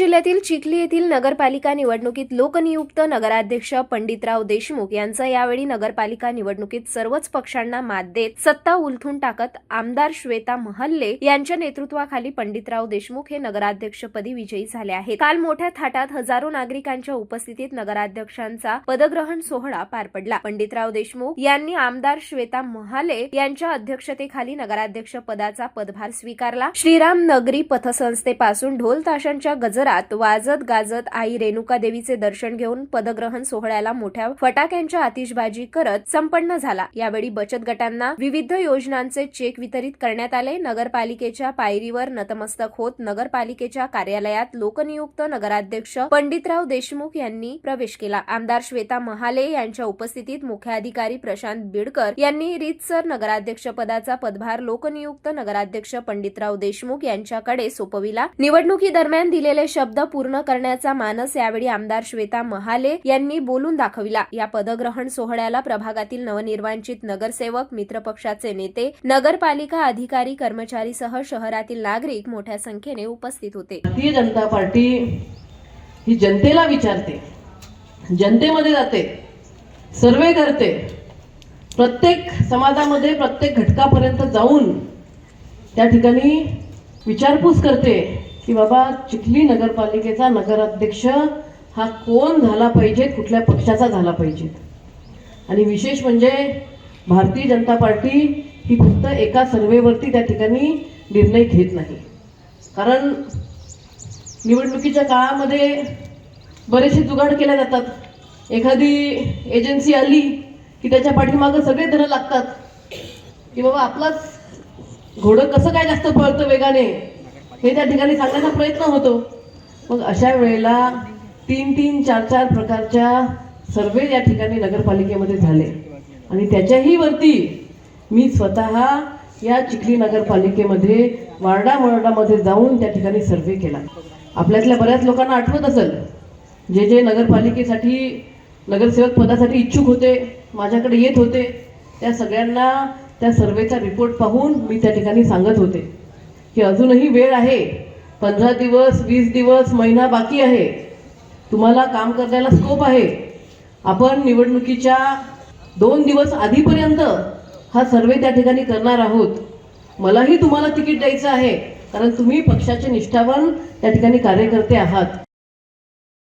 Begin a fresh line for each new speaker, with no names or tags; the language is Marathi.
जिल्ह्यातील चिखली येथील नगरपालिका निवडणुकीत लोकनियुक्त नगराध्यक्ष पंडितराव देशमुख यांचा यावेळी नगरपालिका निवडणुकीत सर्वच पक्षांना मात देत सत्ता उलथून टाकत आमदार श्वेता महल्ले यांच्या नेतृत्वाखाली पंडितराव देशमुख हे नगराध्यक्षपदी विजयी झाले आहेत. काल मोठ्या थाटात हजारो नागरिकांच्या उपस्थितीत नगराध्यक्षांचा पदग्रहण सोहळा पार पडला. पंडितराव देशमुख यांनी आमदार श्वेता महाले यांच्या अध्यक्षतेखाली नगराध्यक्ष पदाचा पदभार स्वीकारला. श्रीराम नगरी पथसंस्थेपासून ढोल ताशांच्या गजरात वाजत गाजत आई रेणुका देवीचे दर्शन घेऊन पदग्रहण सोहळ्याला मोठ्या फटाक्यांच्या आतिषबाजी करत संपन्न झाला. यावेळी बचत गटांना विविध योजनांचे चेक वितरित करण्यात आले. नगरपालिकेच्या पायरीवर नतमस्तक होत नगरपालिकेच्या कार्यालयात लोकनियुक्त नगराध्यक्ष पंडितराव देशमुख यांनी प्रवेश केला. आमदार श्वेता महाले यांच्या उपस्थितीत मुख्याधिकारी प्रशांत बिडकर यांनी रीतसर नगराध्यक्ष पदाचा पदभार लोकनियुक्त नगराध्यक्ष पंडितराव देशमुख यांच्याकडे सोपविला. निवडणुकीदरम्यान दिलेले शब्द पूर्ण करण्याचा मानस यावेळी आमदार श्वेता महाले यांनी बोलून दाखविला. या पदग्रहण सोहळ्याला प्रभागातील नवनिर्वांचित नगरसेवक मित्रपक्षाचे नेते नगरपालिका अधिकारी कर्मचारीसह शहरातील नागरिक मोठ्या संख्येने उपस्थित होते.
भारतीय जनता पार्टी ही जनतेला विचारते. जनतेमध्ये जाते. सर्वे करते. प्रत्येक समाजामध्ये प्रत्येक घटकापर्यंत जाऊन त्या ठिकाणी विचारपूस करते. की बाबा चिखली नगरपालिकेचा नगराध्यक्ष हा कोण झाला पाहिजे कुठल्या पक्षाचा झाला पाहिजे? आणि विशेष म्हणजे भारतीय जनता पार्टी ही फक्त एका सर्वेवरती त्या ठिकाणी निर्णय घेत नाही. कारण निवडणुकीच्या काळामध्ये बरेचसे जुगाड केल्या जातात. एखादी एजन्सी आली की त्याच्या पाठीमागं सगळे धनं लागतात. की बाबा आपलाच घोडं कसं काय जास्त पळतं वेगाने? हे त्या ठिकाणी सांगण्याचा प्रयत्न होतो. मग अशा वेळेला तीन तीन चार चार प्रकारच्या सर्वे या ठिकाणी नगरपालिकेमध्ये झाले. आणि त्याच्याही वरती मी स्वतः या चिखली नगरपालिकेमध्ये वार्डा वार्डामध्ये जाऊन त्या ठिकाणी सर्वे केला. आपल्यातल्या बऱ्याच लोकांना आठवत असेल जे जे नगरपालिकेसाठी नगरसेवक पदासाठी इच्छुक होते माझ्याकडे येत होते त्या सगळ्यांना त्या सर्वेचा रिपोर्ट पाहून मी त्या ठिकाणी सांगत होते. की अजूनही वेळ आहे. पंधरा दिवस वीस दिवस महिना बाकी आहे. तुम्हाला काम करण्याला स्कोप आहे. आपण निवडणुकीच्या दोन दिवस आधीपर्यंत हा सर्वे त्या ठिकाणी करणार आहोत. मलाही तुम्हाला तिकीट द्यायचं आहे. कारण तुम्ही पक्षाचे निष्ठावान त्या ठिकाणी कार्यकर्ते आहात.